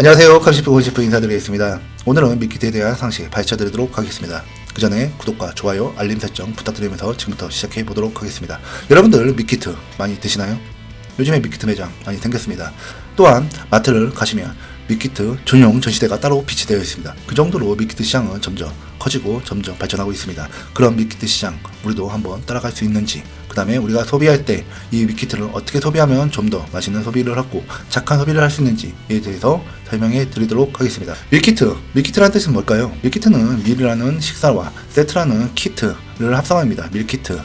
안녕하세요. 컵시프 원시프 인사드리겠습니다. 오늘은 미키트에 대한 상식 파헤쳐드리도록 하겠습니다. 그 전에 구독과 좋아요, 알림 설정 부탁드리면서 지금부터 시작해 보도록 하겠습니다. 여러분들 미키트 많이 드시나요? 요즘에 미키트 매장 많이 생겼습니다. 또한 마트를 가시면 미키트 전용 전시대가 따로 비치되어 있습니다. 그 정도로 미키트 시장은 점점 커지고 점점 발전하고 있습니다. 그런 미키트 시장 우리도 한번 따라갈 수 있는지 그 다음에 우리가 소비할 때이 미키트를 어떻게 소비하면 좀 더 맛있는 소비를 하고 착한 소비를 할 수 있는지에 대해서 설명해 드리도록 하겠습니다. 밀키트, 밀키트라는 뜻은 뭘까요? 밀키트는 밀이라는 식사와 세트라는 키트를 합성합니다. 밀키트.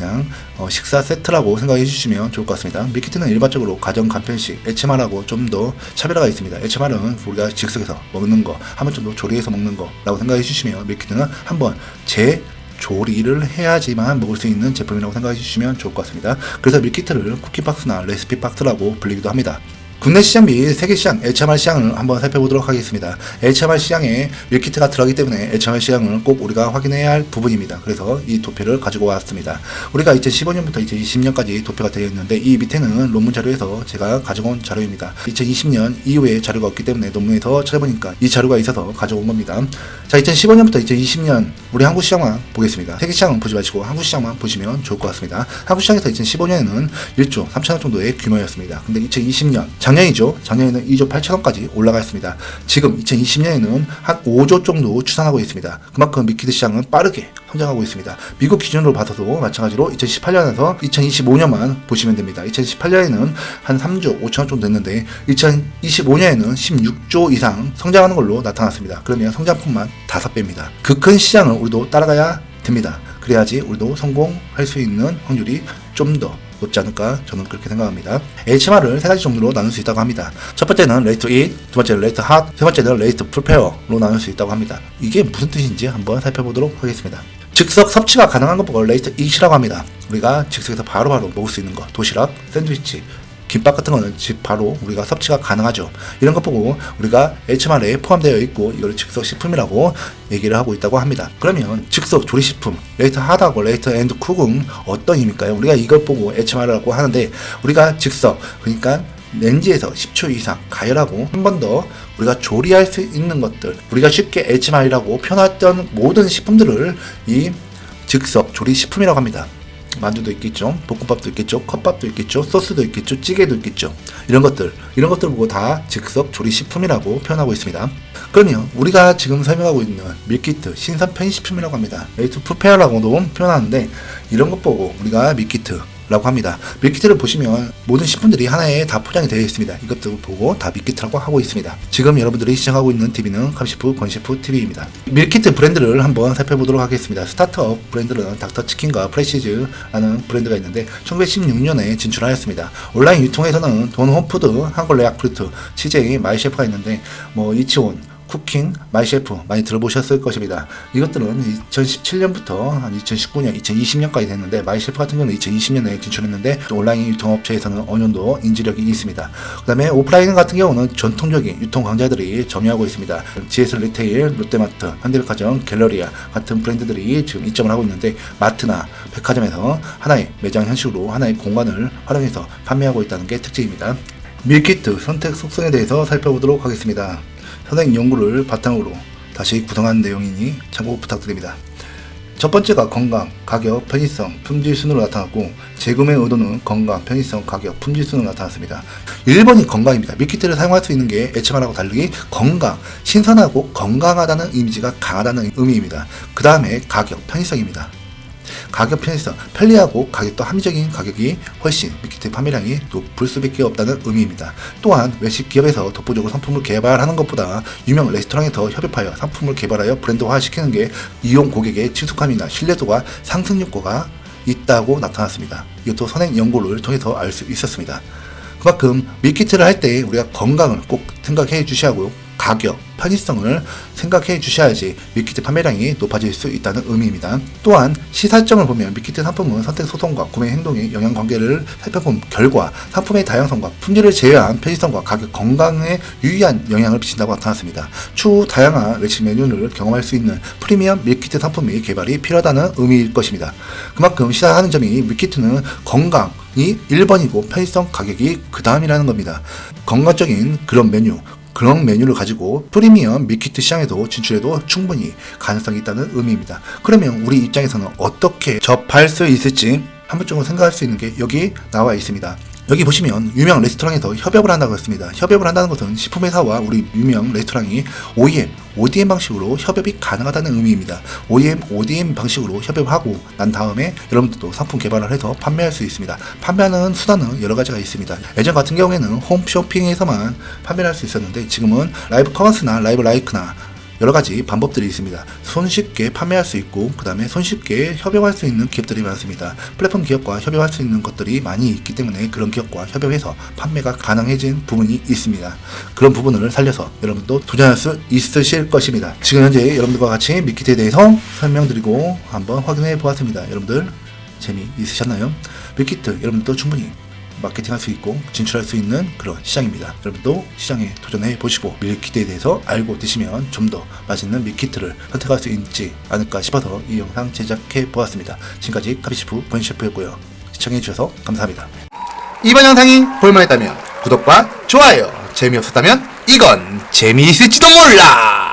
그냥 어, 식사 세트라고 생각해 주시면 좋을 것 같습니다. 밀키트는 일반적으로 가정 간편식, 에치마라고 좀 더 차별화가 있습니다. 에치마는 우리가 즉석에서 먹는 거, 한번 정도 조리해서 먹는 거라고 생각해 주시면 밀키트는 한번 재 조리를 해야지만 먹을 수 있는 제품이라고 생각해 주시면 좋을 것 같습니다. 그래서 밀키트를 쿠키박스나 레시피 박스라고 불리기도 합니다. 국내 시장 및 세계 시장, HMR 시장을 한번 살펴보도록 하겠습니다. HMR 시장에 밀키트가 들어가기 때문에 HMR 시장을 꼭 우리가 확인해야 할 부분입니다. 그래서 이 도표를 가지고 왔습니다. 우리가 2015년부터 2020년까지 도표가 되어 있는데 이 밑에는 논문 자료에서 제가 가져온 자료입니다. 2020년 이후에 자료가 없기 때문에 논문에서 찾아보니까 이 자료가 있어서 가져온 겁니다. 자, 2015년부터 2020년 우리 한국 시장만 보겠습니다. 세계 시장은 보지 마시고 한국 시장만 보시면 좋을 것 같습니다. 한국 시장에서 2015년에는 1조 3천억 정도의 규모였습니다. 근데 2020년 작년이죠. 작년에는 2조 8천억까지 올라가 있습니다. 지금 2020년에는 한 5조 정도 추산하고 있습니다. 그만큼 미키드 시장은 빠르게 성장하고 있습니다. 미국 기준으로 봐서도 마찬가지로 2018년에서 2025년만 보시면 됩니다. 2018년에는 한 3조 5천억 정도 됐는데 2025년에는 16조 이상 성장하는 걸로 나타났습니다. 그러면 성장폭만 5배입니다. 그 큰 시장을 우리도 따라가야 됩니다. 그래야지 우리도 성공할 수 있는 확률이 좀더 높지 않을까 저는 그렇게 생각합니다. HMR을 세 가지 종류로 나눌 수 있다고 합니다. 첫 번째는 레이트 잇, 두 번째는 레이트 핫, 세 번째는 레이트 프리페어로 나눌 수 있다고 합니다. 이게 무슨 뜻인지 한번 살펴보도록 하겠습니다. 즉석 섭취가 가능한 것 보고 레이트 잇이라고 합니다. 우리가 즉석에서 바로바로 먹을 수 있는 거, 도시락, 샌드위치, 김밥 같은 거는 집 바로 우리가 섭취가 가능하죠. 이런 것 보고 우리가 HMR에 포함되어 있고 이걸 즉석 식품이라고 얘기를 하고 있다고 합니다. 그러면 즉석 조리식품, 레이트 하다고 레이트 앤드 쿡은 어떤 의미일까요? 우리가 이걸 보고 HMR이라고 하는데 우리가 즉석 그러니까 렌즈에서 10초 이상 가열하고 한 번 더 우리가 조리할 수 있는 것들 우리가 쉽게 HMR이라고 표현했던 모든 식품들을 이 즉석 조리 식품이라고 합니다. 만두도 있겠죠, 볶음밥도 있겠죠, 컵밥도 있겠죠, 소스도 있겠죠, 찌개도 있겠죠. 이런 것들, 이런 것들 보고 다 즉석 조리 식품이라고 표현하고 있습니다. 그러면 우리가 지금 설명하고 있는 밀키트 신선 편식품이라고 합니다. 레이트 프페어라고도 표현하는데 이런 것 보고 우리가 밀키트 라고 합니다. 밀키트를 보시면 모든 식품들이 하나에 다 포장이 되어 있습니다. 이것들 보고 다 밀키트라고 하고 있습니다. 지금 여러분들이 시청하고 있는 TV는 컵시프 건시프 TV입니다. 밀키트 브랜드를 한번 살펴보도록 하겠습니다. 스타트업 브랜드는 닥터치킨과 프레시즈라는 브랜드가 있는데 1916년에 진출하였습니다. 온라인 유통에서는 돈 홈푸드, 한골레 야쿠르트, CJ, 마이셰프가 있는데 뭐 이치온, 쿠킹, 마이셰프 많이 들어보셨을 것입니다. 이것들은 2017년부터 한 2019년, 2020년까지 됐는데 마이셰프 같은 경우는 2020년에 진출했는데 또 온라인 유통업체에서는 어느 정도 인지력이 있습니다. 그 다음에 오프라인 같은 경우는 전통적인 유통 강자들이 점유하고 있습니다. GS 리테일, 롯데마트, 현대백화점, 갤러리아 같은 브랜드들이 지금 입점을 하고 있는데 마트나 백화점에서 하나의 매장 형식으로 하나의 공간을 활용해서 판매하고 있다는 게 특징입니다. 밀키트 선택 속성에 대해서 살펴보도록 하겠습니다. 선행 연구를 바탕으로 다시 구성한 내용이니 참고 부탁드립니다. 첫 번째가 건강, 가격, 편의성, 품질 순으로 나타났고 재구매 의도는 건강, 편의성, 가격, 품질 순으로 나타났습니다. 1번이 건강입니다. 밀키트를 사용할 수 있는 게 HMR하고 다르게 건강, 신선하고 건강하다는 이미지가 강하다는 의미입니다. 그 다음에 가격, 편의성입니다. 가격 편의성, 편리하고 가격도 합리적인 가격이 훨씬 밀키트 판매량이 높을 수밖에 없다는 의미입니다. 또한 외식 기업에서 독보적으로 상품을 개발하는 것보다 유명 레스토랑에서 협업하여 상품을 개발하여 브랜드화 시키는 게 이용 고객의 친숙함이나 신뢰도가 상승 효과가 있다고 나타났습니다. 이것도 선행 연구를 통해서 알 수 있었습니다. 그만큼 밀키트를 할 때 우리가 건강을 꼭 생각해 주셔야 하고요. 가격, 편의성을 생각해 주셔야지 밀키트 판매량이 높아질 수 있다는 의미입니다. 또한 시사점을 보면 밀키트 상품은 선택 소송과 구매 행동의 영향 관계를 살펴본 결과 상품의 다양성과 품질을 제외한 편의성과 가격 건강에 유의한 영향을 미친다고 나타났습니다. 추후 다양한 외식 메뉴를 경험할 수 있는 프리미엄 밀키트 상품의 개발이 필요하다는 의미일 것입니다. 그만큼 시사하는 점이 밀키트는 건강, 이 1번이고 편의성 가격이 그 다음이라는 겁니다. 건강적인 그런 메뉴, 그런 메뉴를 가지고 프리미엄 밀키트 시장에도 진출해도 충분히 가능성이 있다는 의미입니다. 그러면 우리 입장에서는 어떻게 접할 수 있을지 한 번쯤은 생각할 수 있는 게 여기 나와 있습니다. 여기 보시면 유명 레스토랑에서 협업을 한다고 했습니다. 협업을 한다는 것은 식품 회사와 우리 유명 레스토랑이 OEM, ODM 방식으로 협업이 가능하다는 의미입니다. OEM, ODM 방식으로 협업하고 난 다음에 여러분들도 상품 개발을 해서 판매할 수 있습니다. 판매하는 수단은 여러 가지가 있습니다. 예전 같은 경우에는 홈쇼핑에서만 판매를 할수 있었는데 지금은 라이브 커머스나 라이브 라이크나 여러 가지 방법들이 있습니다. 손쉽게 판매할 수 있고 그 다음에 손쉽게 협업할 수 있는 기업들이 많습니다. 플랫폼 기업과 협업할 수 있는 것들이 많이 있기 때문에 그런 기업과 협업해서 판매가 가능해진 부분이 있습니다. 그런 부분을 살려서 여러분도 도전할 수 있으실 것입니다. 지금 현재 여러분들과 같이 미키트에 대해서 설명드리고 한번 확인해 보았습니다. 여러분들 재미 있으셨나요? 밀키트 여러분들도 충분히 마케팅할 수 있고 진출할 수 있는 그런 시장입니다. 여러분도 시장에 도전해 보시고 밀키트에 대해서 알고 드시면 좀 더 맛있는 밀키트를 선택할 수 있지 않을까 싶어서 이 영상 제작해 보았습니다. 지금까지 카비시프 본셰프였고요. 시청해 주셔서 감사합니다. 이번 영상이 볼만했다면 구독과 좋아요 재미없었다면 이건 재미있을지도 몰라